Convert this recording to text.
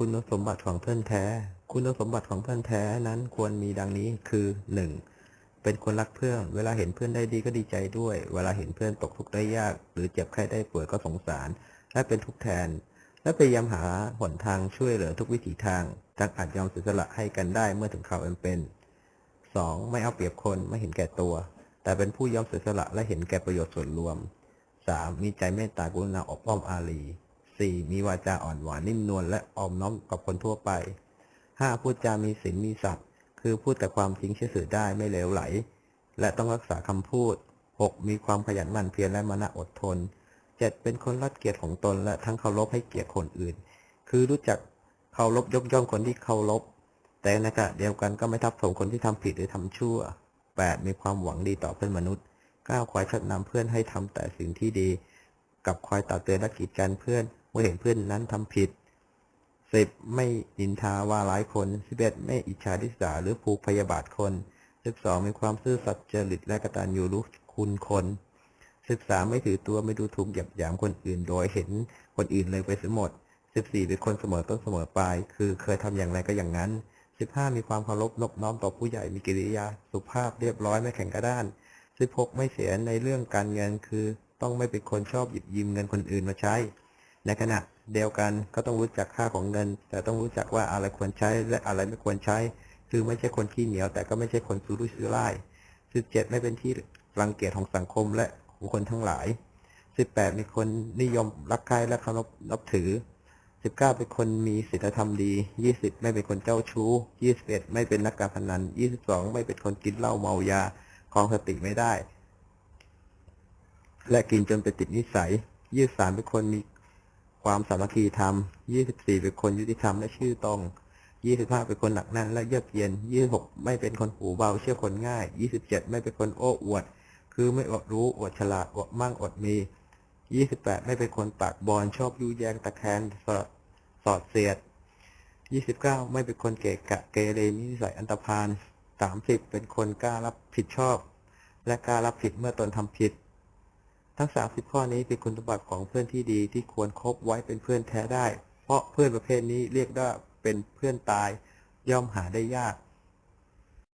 คุณสมบัติของเพื่อนแท้ คุณสมบัติของเพื่อนแท้นั้นควรมีดังนี้คือ 1. เป็นคนรักเพื่อน เวลาเห็นเพื่อนได้ดีก็ดีใจด้วย เวลาเห็นเพื่อนตกทุกข์ได้ยาก หรือเจ็บไข้ได้ป่วยก็สงสาร และเป็นทุกข์แทน และพยายามหาหนทางช่วยเหลือทุกวิถีทางทั้งอาจยอมเสียสละให้กันได้เมื่อถึงคราวเป็นเป็น 2. ไม่เอาเปรียบคนไม่เห็นแก่ตัว แต่เป็นผู้ยอมเสียสละและเห็นแก่ประโยชน์ส่วนรวม 3. มีใจเมตตากรุณาอบอ้อมอารี 4. มีวาจาอ่อนหวานนิ่มนวลและอ่อมน้อมกับคนทั่วไป 5. พูดจามีศีลมีสัตว์คือพูดแต่ความจริงเชื่อถือได้ไม่เลวไหล และต้องรักษาคำพูด 6. มีความขยันหมั่นเพียรและมนะอดทน 7. เป็นคนรักเกียรติของตนและทั้งเคารพให้เกียรติคนอื่น คือรู้จักเคารพยกย่องคนที่เคารพแต่ในขณะเดียวกันก็ไม่ทับถมคนที่ทำผิดหรือทำชั่ว 8. มีความหวังดีต่อเพื่อนมนุษย์ 9. คอยชักนำเพื่อนให้ทำแต่สิ่งที่ดี กับคอยตักเตือนและกีดกันเพื่อน มื่อเห็นเพื่อนนั้นทำผิด 10. ไม่นินทาว่าร้ายคน 11. ไม่อิจฉาริษาหรือผูกพยาบาทคน 12. มีความซื่อสัตย์จริตและกตัญญูรู้คุณคน 13. ไม่ถือตัวไม่ดูถูกหยียบหยามคนอื่น โดยเห็นคนอื่นเลยไปเสียหมด 14. เป็นคนเสมอต้นเสมอปลาย คือเคยทำอย่างไรก็อย่างนั้น 15. มีความเคารพนบน้อมต่อผู้ใหญ่มีกิริยา สุภาพเรียบร้อยไม่แข็งกระด้าน 16. ไม่เสียในเรื่องการเงินคือ ต้องไม่เป็นคนชอบหยิบยืมเงินคนอื่นมาใช้ ในขณะเดียวกันก็ต้องรู้จักค่าของเงิน แต่ต้องรู้จักว่าอะไรควรใช้และอะไรไม่ควรใช้ คือไม่ใช่คนขี้เหนียว แต่ก็ไม่ใช่คนซื้อรุ่ยซื้อไล่17ไม่เป็นที่รังเกียจของสังคมและบุคคลทั้งหลาย18มีคนนิยมรักใคร่และเคารพนับถือ19เก้าเป็นคนมีศีลธรรมดี20ไม่เป็นคนเจ้าชู้21ไม่เป็นนักการพนัน22ไม่เป็นคนกินเหล้าเมายาครองสติไม่ได้ และกินจนเป็นติดนิสัย23เป็นคนมี ความสามัคคีธรรม 24 เป็นคนยุติธรรมและชื่อตรง 25 เป็นคนหนักแน่นและเยือกเย็น 26 ไม่เป็นคนหูเบาเชื่อคนง่าย 27 ไม่เป็นคนโอ้อวด คือไม่อดรู้อดฉลาดอดมั่งอดมี 28 ไม่เป็นคนปากบอลชอบยุแยงตะแคงสอดสอดเสียด 29 ไม่เป็นคนเกะกะเกเรนิสัยอันตรพาล30 เป็นคนกล้ารับผิดชอบ และกล้ารับผิดเมื่อตนทำผิด ทั้ง 30 ข้อนี้เป็นคุณสมบัติของเพื่อนที่ดีที่ควรคบไว้เป็นเพื่อนแท้ได้ เพราะเพื่อนประเภทนี้เรียกว่าเป็นเพื่อนตายย่อมหาได้ยาก